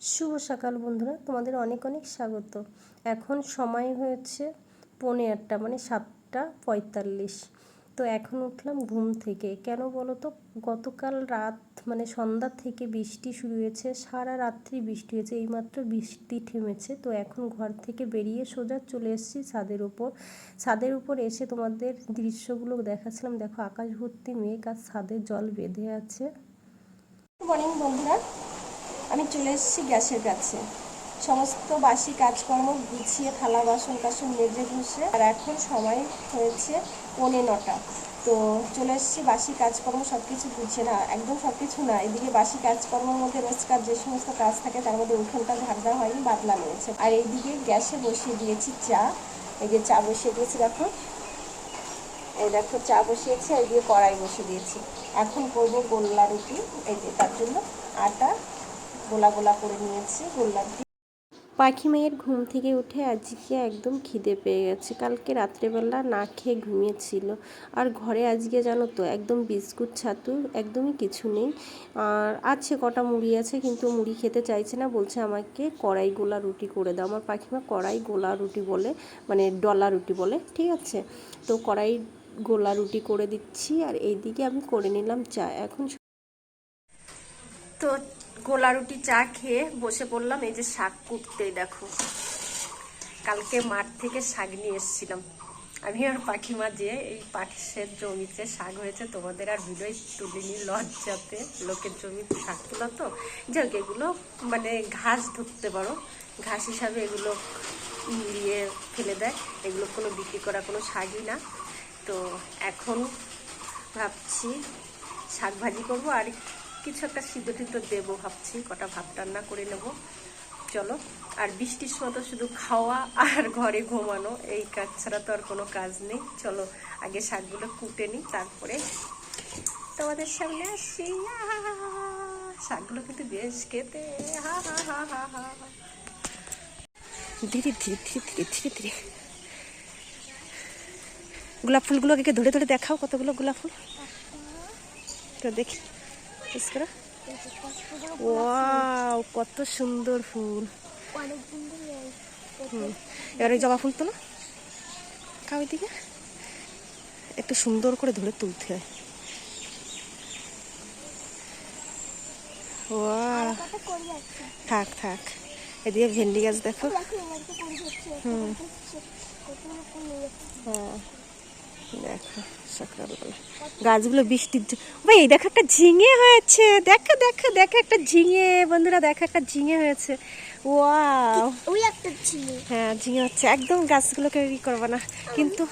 শুভ সকাল বন্ধুরা, তোমাদের অনেক অনেক স্বাগত। এখন সময় হয়েছে পৌনে আটটা মানে সাতটা পঁয়তাল্লিশ। তো এখন উঠলাম ঘুম থেকে। কেন বলো তো গতকাল রাত মানে সন্ধ্যা থেকে বৃষ্টি শুরু হয়েছে, সারা রাত্রি বৃষ্টি হয়েছে, এইমাত্র বৃষ্টি থেমেছে। তো এখন ঘর থেকে বেরিয়ে সোজা চলে এসেছি ছাদের উপর ছাদের উপর এসে তোমাদের দৃশ্যগুলো দেখাচ্ছিলাম। দেখো আকাশ ভর্তি মেঘ আর ছাদের জল বেঁধে আছে। মর্নিং বন্ধুরা। আমি চলে এসেছি গ্যাসের কাছে। সমস্ত বাসি কাজকর্ম গুছিয়ে, থালা বাসন কাসন মেজে ঘষে আর এখন সময় হয়েছে পৌনে নটা। তো চলে এসেছি বাসি কাজকর্ম সব কিছু গুছিয়ে না, একদম সব কিছু না, এদিকে বাসি কাজকর্মের মধ্যে রোজকার যে সমস্ত কাজ থাকে, তার মধ্যে উঠোনটা ঝাড় দেওয়া হয়নি, বাদলা নিয়েছে আর এইদিকে গ্যাসে বসিয়ে দিয়েছি চা। এই যে চা বসিয়ে দিয়েছি, দেখো। এই দেখো, চা বসিয়েছি, আর দিয়ে কড়াই বসিয়ে দিয়েছি। এখন করব গোল্লা রুটি, এই যে তার জন্য আটা গোলা গোলা করে নিয়েছি গোল্লা রুটি পাখি মেয়ের ঘুম থেকে উঠে আজকে একদম খিদে পেয়ে গেছে। কালকে রাত্রেবেলা না খেয়ে ঘুমিয়েছিল। আর ঘরে আজকে জানো তো একদম বিস্কুট ছাতু একদমই কিছু নেই। আর আছে কটা মুড়ি আছে কিন্তু মুড়ি খেতে চাইছে না। বলছে আমাকে কড়াই গোলা রুটি করে দাও। আমার পাখিমা কড়াই গোলা রুটি বলে মানে ডলা রুটি বলে ঠিক আছে? তো কড়াই গোলা রুটি করে দিচ্ছি। আর এইদিকে আমি করে নিলাম চা। এখন তো গোলা রুটি চা খেয়ে বসে পড়লাম, এই যে শাক কুটতে দেখো। কালকে মাঠ থেকে শাক নিয়ে এসেছিলাম। আমি আর পাখিমা যে এই পাশের জমিতে শাক হয়েছে, তোমাদের আর ভিডিও তুলিনি লজ্জাতে। লোকের জমিতে শাক তোলা তো। যাক এগুলো মানে ঘাস ঢুকতে পারো। ঘাস হিসাবে এগুলো নিয়ে ফেলে দেয়। এগুলো কোনো বিক্রি করা কোনো শাকই না। তো এখন ভাবছি শাক ভাজি করব। আর কিছু একটা সিদ্ধ টিদ্ধ দেবো ভাবছি, কটা ভাত রান্না করে নেব। চলো, আর বৃষ্টির সময় তো শুধু খাওয়া আর ঘরে ঘুমানো, এই কাজ ছাড়া তো আর কোনো কাজ নেই। চলো, আগে শাকগুলো কুটে নিই, তারপরে তোমাদের সামনে আসি। শাকগুলো কিন্তু বেশ খেতে। হা হা হা। ধীরে ধীরে ধীরে ধীরে ধীরে ধীরে। গোলাপ ফুলগুলোকে ধরে ধরে দেখাও কতগুলো গোলাপ ফুল। তো দেখি। ওয়াও কত সুন্দর ফুল। এবার জবা ফুল তো না খাও দিকে একটু সুন্দর করে ধরে তুলতে হয়। থাক থাক। এদিকে ভেন্ডি গাছ দেখো। হুম। হ্যাঁ দেখো সকালবেলা। গাছগুলো বৃষ্টির ভাই দেখো একটা ঝিঙে হয়েছে। দেখো দেখো দেখো একটা ঝিঙে। বন্ধুরা দেখো একটা ঝিঙে হয়েছে। ওয়াও। ওই একটা ঝিঙে। হ্যাঁ ঝিঙে হচ্ছে। একদম গাছগুলোকে ই করবে না। কিন্তু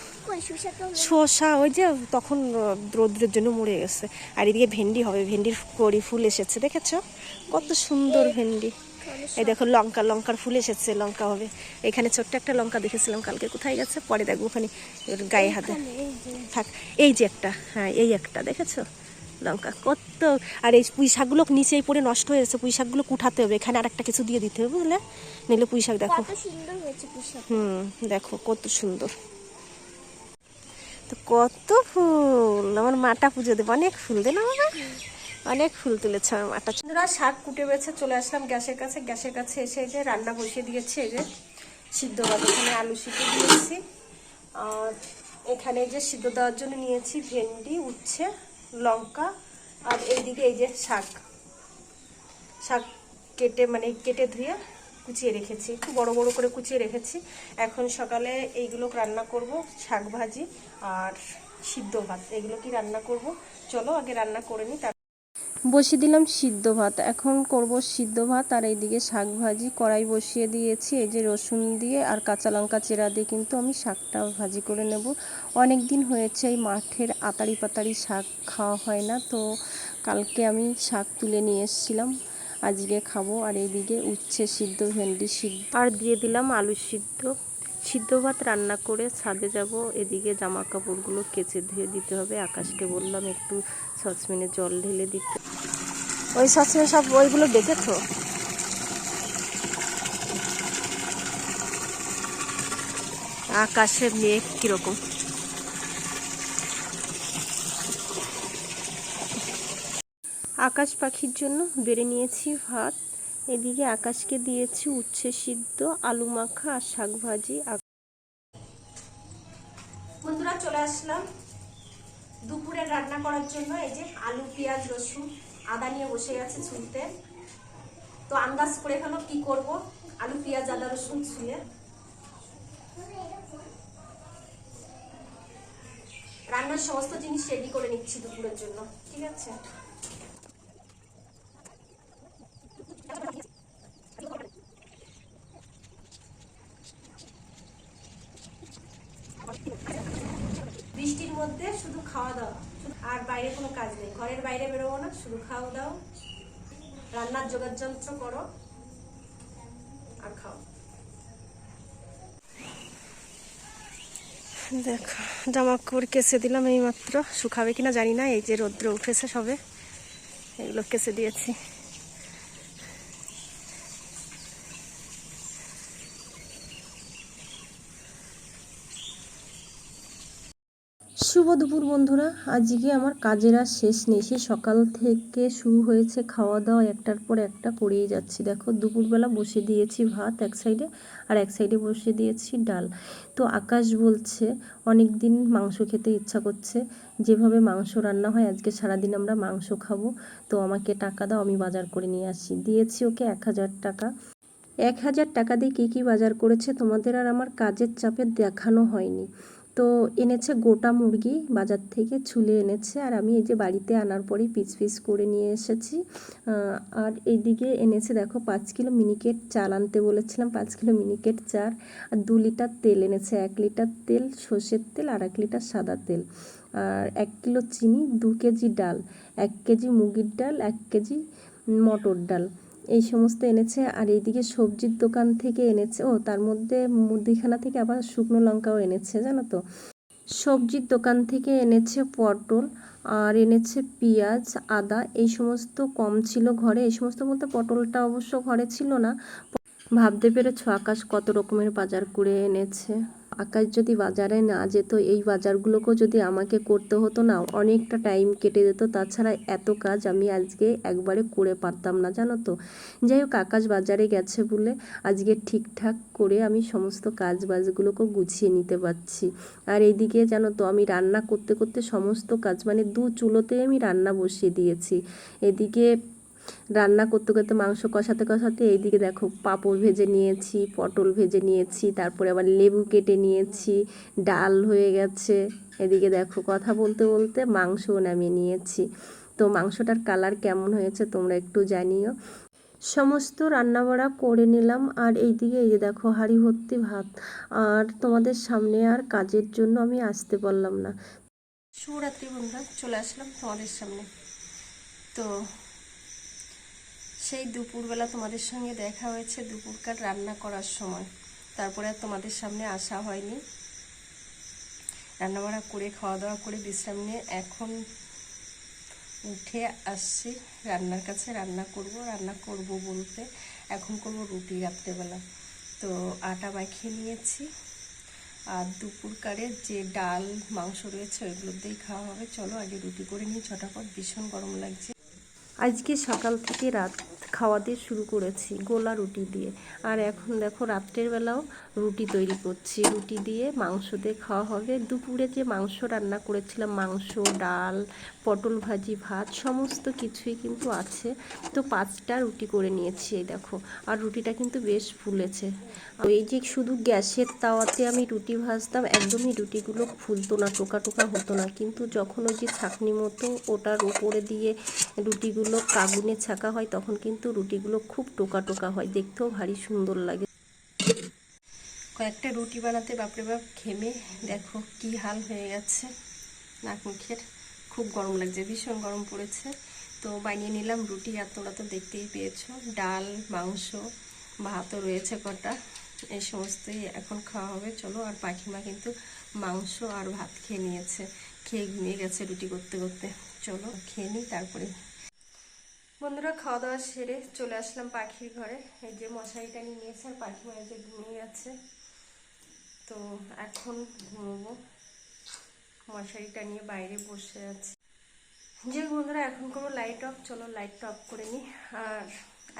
শসা ওই যে তখন রোদ্রের জন্য মরে গেছে। আর এদিকে ভেন্ডি হবে। ভেন্ডির কড়ি ফুল এসেছে দেখেছ? কত সুন্দর ভেন্ডি। এই দেখো লঙ্কা লঙ্কার ফুল এসেছে লঙ্কা হবে। এখানে ছোট্ট একটা লঙ্কা দেখেছিলাম কালকে কোথায় গেছে? পরে দেখব ওখানে গায়ে হাতে। থাক এই যে একটা হ্যাঁ এই একটা দেখেছ? লঙ্কা কত আর এই পুঁই শাকগুলো নিচেই পড়ে নষ্ট হয়ে গেছে পুঁই শাকগুলো কুঠাতে হবে এখানে আর একটা কিছু দিয়ে দিতে হবে বুঝলে নিলে পুঁই শাক দেখো। হুম দেখো কত সুন্দর। তো কত ফুল আমার মাটা পুজো দেবো অনেক ফুল দে না অনেক ফুল তুলেছে আমার মাটা বন্ধুরা, শাক কুটে বেছে চলে আসলাম গ্যাসের কাছে। গ্যাসের কাছে এসে যে রান্না বসিয়ে দিয়েছি, এই যে সিদ্ধ এখানে আলু সিদ্ধ দিয়েছি। আর এখানে যে সিদ্ধ দেওয়ার জন্য নিয়েছি ভেন্ডি, উচ্ছে, লঙ্কা আর এইদিকে এই যে শাক। শাক কেটে মানে কেটে ধুয়ে কুচিয়ে রেখেছি। একটু বড় বড় করে কুচিয়ে রেখেছি। এখন সকালে এইগুলো রান্না করব, শাক ভাজি আর সিদ্ধ ভাত। এগুলো কি রান্না করব? চলো আগে রান্না করে নিই বসিয়ে দিলাম সিদ্ধ ভাত। এখন করব সিদ্ধ ভাত আর এইদিকে শাক ভাজি। কড়াই বসিয়ে দিয়েছি, এই যে রসুন দিয়ে আর কাঁচা লঙ্কা চেরা দিয়ে কিন্তু আমি শাকটা ভাজি করে নেব। অনেক দিন হয়েছে এই মাঠের আতারি পাতারি শাক খাওয়া হয় না, তো কালকে আমি শাক তুলে নিয়ে এসেছিলাম। আজকে খাব আর এইদিকে উচ্ছে সিদ্ধ, ভেন্ডি সিদ্ধ। আর দিয়ে দিলাম আলু সিদ্ধ। সিদ্ধ ভাত রান্না করে ছাদে যাব এদিকে জামা কাপড়গুলো কেচে ধুয়ে দিতে হবে। আকাশকে বললাম একটু সসপ্যানে জল ঢেলে দিতে। ওই সসপ্যানে সব ওইগুলো দেখেছ? আকাশের মেঘ কীরকম? আকাশ পাখির জন্য বেড়ে নিয়েছি ভাত। এদিকে আকাশকে দিয়েছি উচ্ছে সিদ্ধ, আলু মাখা আর শাক ভাজি। বন্ধুরা, চলে আসলাম দুপুরে রান্না করার জন্য। এই যে আলু, পেঁয়াজ, রসুন, আদা নিয়ে বসে গেছে ছুলতে। তো আন্দাজ করে ফেলো কি করব। আলু, পেঁয়াজ, আদা, রসুন ছুঁয়ে। রান্নার সমস্ত জিনিস রেডি করে নিচ্ছি দুপুরের জন্য। ঠিক আছে বৃষ্টির মধ্যে শুধু খাওয়া দাওয়া আর বাইরে কোনো কাজ নেই ঘরের বাইরে না, শুধু খাও দাও। রান্নার যোগার যন্ত্র করো, আর খাও। দেখো জামা কাপড় কেসে দিলাম এই মাত্র শুকাবে কিনা জানি না, এই যে রৌদ্র উঠেছে সবে, এগুলো কেসে দিয়েছি। শুভ দুপুর, বন্ধুরা। আজকে আমার কাজের আর শেষ নেই। সেই সকাল থেকে শুরু হয়েছে, খাওয়া দাওয়া একটার পর একটা করেই যাচ্ছি। দেখো, দুপুরবেলা বসে দিয়েছি ভাত এক সাইডে আর এক সাইডে বসে দিয়েছি ডাল। তো আকাশ বলছে অনেক দিন মাংস খেতে ইচ্ছা করছে। যেভাবে মাংস রান্না হয়, আজকে সারাদিন আমরা মাংস খাব। তো আমাকে টাকা দাও, আমি বাজার করে নিয়ে আসি। দিয়েছি ওকে এক হাজার টাকা। এক হাজার টাকা দিয়ে কী কী বাজার করেছে, তোমাদের আর আমার কাজের চাপে দেখানো হয়নি। তো এনেছে গোটা মুরগি বাজার থেকে ছুলে এনেছে। আর আমি এই যে বাড়িতে আনার পরেই পিস পিস করে নিয়ে এসেছি। আর এইদিকে এনেছে দেখো পাঁচ কিলো মিনিকেট চাল আনতে বলেছিলাম, পাঁচ কিলো মিনিকেট চাল। আর দু লিটার তেল এনেছে, এক লিটার তেল সর্ষের তেল আর এক লিটার সাদা তেল। আর এক কিলো চিনি, দু কেজি ডাল, এক কেজি মুগির ডাল, এক কেজি মটর ডাল। এই সমস্ত এনেছে আর এইদিকে সবজির দোকান থেকে এনেছে। ও, তার মধ্যে মুদিখানা থেকে আবার শুকনো লঙ্কাও এনেছে, জানো তো? সবজির দোকান থেকে এনেছে পটল আর এনেছে পেঁয়াজ, আদা, এই সমস্ত কম ছিল ঘরে। এই সমস্ত মধ্যে পটলটা অবশ্য ঘরে ছিল না। ভাবতে পেরেছ আকাশ কত রকমের বাজার করে এনেছে? আকাশ যদি বাজারে না যেত, এই বাজারগুলোকেও যদি আমাকে করতে হতো না, অনেকটা টাইম কেটে যেত। তাছাড়া এত কাজ আমি আজকে একবারে করে পারতাম না, জানো তো? যাই হোক, আকাশ বাজারে গেছে বলে আজকে ঠিকঠাক করে আমি সমস্ত কাজ বাজগুলোকে গুছিয়ে নিতে পারছি। আর এইদিকে জানো তো, আমি রান্না করতে করতে সমস্ত কাজ মানে দু চুলোতেই আমি রান্না বসিয়ে দিয়েছি। এদিকে রান্না করতে করতে মাংস কষাতে কষাতে এইদিকে দেখো পাঁপড় ভেজে নিয়েছি, পটল ভেজে নিয়েছি, তারপরে আবার লেবু কেটে নিয়েছি, ডাল হয়ে গেছে। এদিকে দেখো কথা বলতে বলতে মাংসও নামিয়ে নিয়েছি। তো মাংসটার কালার কেমন হয়েছে তোমরা একটু জানিও। সমস্ত রান্নাবাড়া করে নিলাম আর এইদিকে এই যে দেখো হাঁড়ি ভর্তি ভাত। আর তোমাদের সামনে আর কাজের জন্য আমি আসতে পারলাম না। শুভরাত্রি বন্ধুরা, চলে আসলাম তোমাদের সামনে। তো সেই দুপুরবেলা তোমাদের সঙ্গে দেখা হয়েছে দুপুরকার রান্না করার সময়। তারপরে আর তোমাদের সামনে আসা হয়নি। রান্নাবাড়া করে খাওয়া দাওয়া করে বিশ্রাম নিয়ে এখন উঠে আসছি। রান্নার কাছে রান্না করব রান্না করব বলতে এখন করব রুটি রাত্রেবেলা। তো আটা মাখিয়ে নিয়েছি। আর দুপুরকারের যে ডাল, মাংস রয়েছে ওইগুলো দিয়েই খাওয়া হবে। চলো আগে রুটি করে নিই ছটাপট ভীষণ গরম লাগছে। আজকে সকাল থেকে রাত খাওয়া দিয়ে শুরু করেছি, গোলা রুটি দিয়ে। আর এখন দেখো রাত্রের বেলাও রুটি তৈরি করছি। রুটি দিয়ে মাংস দিয়ে খাওয়া হবে। দুপুরে যে মাংস রান্না করেছিলাম, মাংস, ডাল, পটল ভাজি, ভাত, সমস্ত কিছুই কিন্তু আছে। তো পাঁচটা রুটি করে নিয়েছি এই দেখো। আর রুটিটা কিন্তু বেশ ফুলেছে। এই যে শুধু গ্যাসের তাওয়াতে আমি রুটি ভাজতাম, একদমই রুটিগুলো ফুলতো না, টোকা টোকা হতো না। কিন্তু যখন ওই যে ছাঁকনি মতো ওটার উপরে দিয়ে রুটিগুলো কাগুনে ছাকা হয়, তখন কিন্তু রুটিগুলো খুব টোকা টোকা হয়। দেখতেও ভারী সুন্দর লাগে। কয়েকটা রুটি বানাতে বাপরে বাপ ঘেমে। দেখো কি হাল হয়ে গেছে। নাক মুখের খুব গরম লাগছে, ভীষণ গরম পড়েছে। তো বানিয়ে নিলাম রুটি, আর তোমরা তো দেখতেই পেয়েছ। ডাল, মাংস, ভাতও রয়েছে কটা। এই সমস্তই এখন খাওয়া হবে। চলো, আর পাখিমা কিন্তু মাংস আর ভাত খেয়ে নিয়েছে। খেয়ে ঘুমিয়ে গেছে রুটি করতে করতে। চলো, খেয়ে নিই, তারপরে বন্ধুরা খাওয়া দাওয়া সেরে চলে আসলাম পাখির ঘরে। এই যে মশারিটা নিয়ে নিয়েছে আর পাখি মায়ের যে ঘুমিয়ে আছে। তো এখন ঘুমোবো। মশারিটা নিয়ে বাইরে বসে আছি। যে বন্ধুরা, এখন কোনো লাইট অফ চলো লাইটটা অফ করে নিই। আর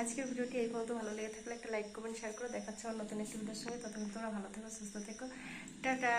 আজকের ভিডিওটি এই পর্যন্ত। ভালো লেগে থাকলে একটা লাইক কমেন্ট শেয়ার করে দেখাচ্ছে আমার নতুন একটি ভিডিওর সঙ্গে। ততক্ষণ তোমরা ভালো থেকো, সুস্থ থেকো। টাটা!